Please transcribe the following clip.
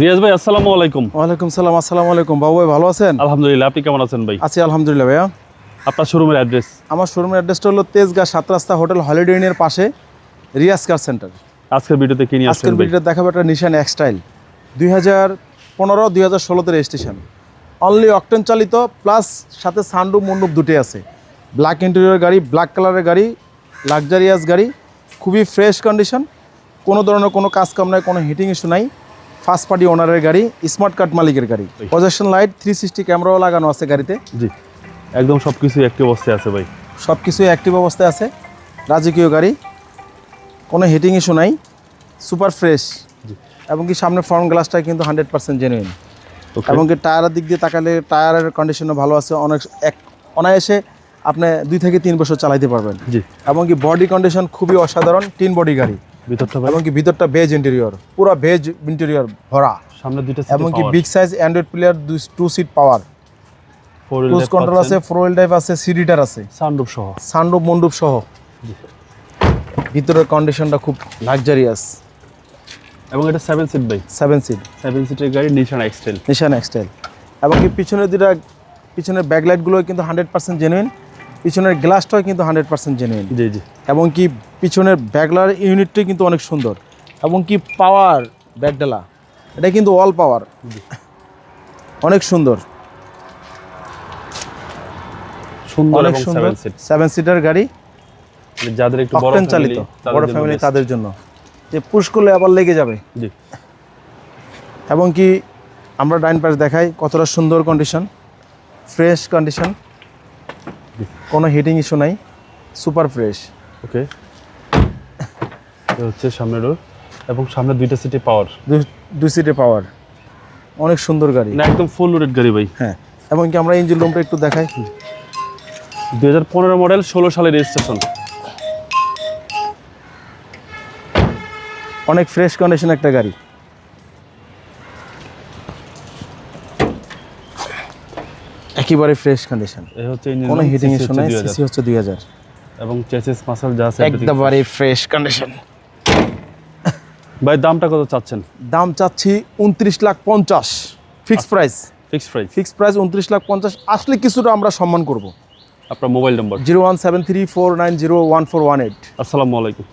রিয়াজ ভাই আসসালামু আলাইকুম। ওয়ালাইকুম সালাম আসসালামু আলাইকুম। বাবু ভাই ভালো আছেন? আলহামদুলিল্লাহ আপনি কেমন আছেন ভাই? আছি আলহামদুলিল্লাহ ভাইয়া। আপনার শোরুমের অ্যাড্রেস আমার শোরুমের অ্যাড্রেসটা হলো তেজগাঁ সাত রাস্তা হোটেল হলিডে ইনের পাশে রিয়াজ কার সেন্টার। আজকের ভিডিওতে কিনি আজকের ভিডিওতে দেখাবো একটা নিশান এক্সটাইল দুই হাজার পনেরো দুই হাজার ষোলোতে রেজিস্ট্রেশন অনলি অকটেন চালিত প্লাস সাথে সানরুম মন্ডুপ দুটি আছে। ব্ল্যাক ইন্টেরিয়র গাড়ি ব্ল্যাক কালারের গাড়ি লাক্সারিয়াস গাড়ি খুবই ফ্রেশ কন্ডিশন কোনো ধরনের কোনো কাজ কাম নাই কোনো হিটিং ইস্যু নাই ফার্স্ট পার্টি ওনারের গাড়ি স্মার্ট কার্ড মালিকের গাড়ি। প্রজেকশন লাইট থ্রি সিক্সটি ক্যামেরাও লাগানো আছে গাড়িতে। জি। একদম সব কিছু একটি অবস্থায় আছে ভাই। সব কিছুই অ্যাক্টিভ অবস্থায় আছে রাজকীয় গাড়ি কোনো হিটিং ইস্যু নাই সুপার ফ্রেশ জি। এবং কি সামনে ফ্রন্ট গ্লাসটা কিন্তু হান্ড্রেড পার্সেন্ট জেনুইন এবং কি টায়ারের দিক দিয়ে তাকালে টায়ারের কন্ডিশনও ভালো আছে অনেক এক অনায়াসে আপনি দুই থেকে তিন বছর চালাইতে পারবেন। জি। এবং কি বডি কন্ডিশন খুবই অসাধারণ তিন বডি গাড়ি। ভিতরটা এবং কি ভিতরটা ভেজ ইন্টেরিয়র পুরো ভেজ ইন্টেরিয়র ভরা। সামনে দুইটা এবং কি big size android player two seat power cruise control আছে ফোর হুইল ড্রাইভ আছে সিডিটার আছে। সানরুফ সহ। সানরুফ মন্ডুপ সহ। ভিতরের কন্ডিশনটা খুব লাক্সারিয়াস এবং এটা সেভেন সিট ভাই। সেভেন সিট সেভেন সিটের গাড়ি নিশান এক্সটেল নিশান এক্সটাইল এবং কি পিছনের দুটা পিছনের ব্যাকলাইটগুলো কিন্তু হান্ড্রেড পার্সেন্ট জেনুইন পিছনের গ্লাসটাও কিন্তু হান্ড্রেড পার্সেন্ট জেনুইন জি জি। এবং কি পিছনের ব্যাগলার ইউনিটটাই কিন্তু অনেক সুন্দর। এবং কি পাওয়ার ব্যাকডালা এটা কিন্তু অল পাওয়ার অনেক সুন্দর। সুন্দর অনেক সুন্দর। সেভেন সিটার গাড়ি। যাদের একটু বড় চালিত বড় ফ্যামিলি তাদের জন্য। যে পুশ করলে আবার লেগে যাবে। জি। এবং কি আমরা ডাইন পাশ দেখাই কতটা সুন্দর কন্ডিশন ফ্রেশ কন্ডিশন কোনো হিটিং ইস্যু নাই সুপার ফ্রেশ ওকে হচ্ছে সামনে ডোর এবং সামনে দুইটা সিটে পাওয়ার দুই সিটে পাওয়ার অনেক সুন্দর গাড়ি। না একদম ফুল লোডেড গাড়ি ভাই। হ্যাঁ এবং কি আমরা ইঞ্জিন রুমটা একটু দেখাই? দুই হাজার পনেরো মডেল ষোলো সালে রেজিস্ট্রেশন অনেক ফ্রেশ কন্ডিশন একটা গাড়ি। একেবারে ফ্রেশ কন্ডিশন এই হচ্ছে engine কোনো হিটিং ইস্যু নাই সিসি হচ্ছে দুই হাজার। এবং চেসিস মাসেল যা আছে একবারে ফ্রেশ কন্ডিশন ভাই দামটা কত চাচ্ছেন? দাম চাচ্ছি উনত্রিশ লাখ পঞ্চাশ। Fix price fix price fix price উনত্রিশ লাখ পঞ্চাশ। আসলে কিছুটা আমরা সম্মান করব। আপনার mobile number zero one seven three four nine zero one four one eight. আসসালামু আলাইকুম।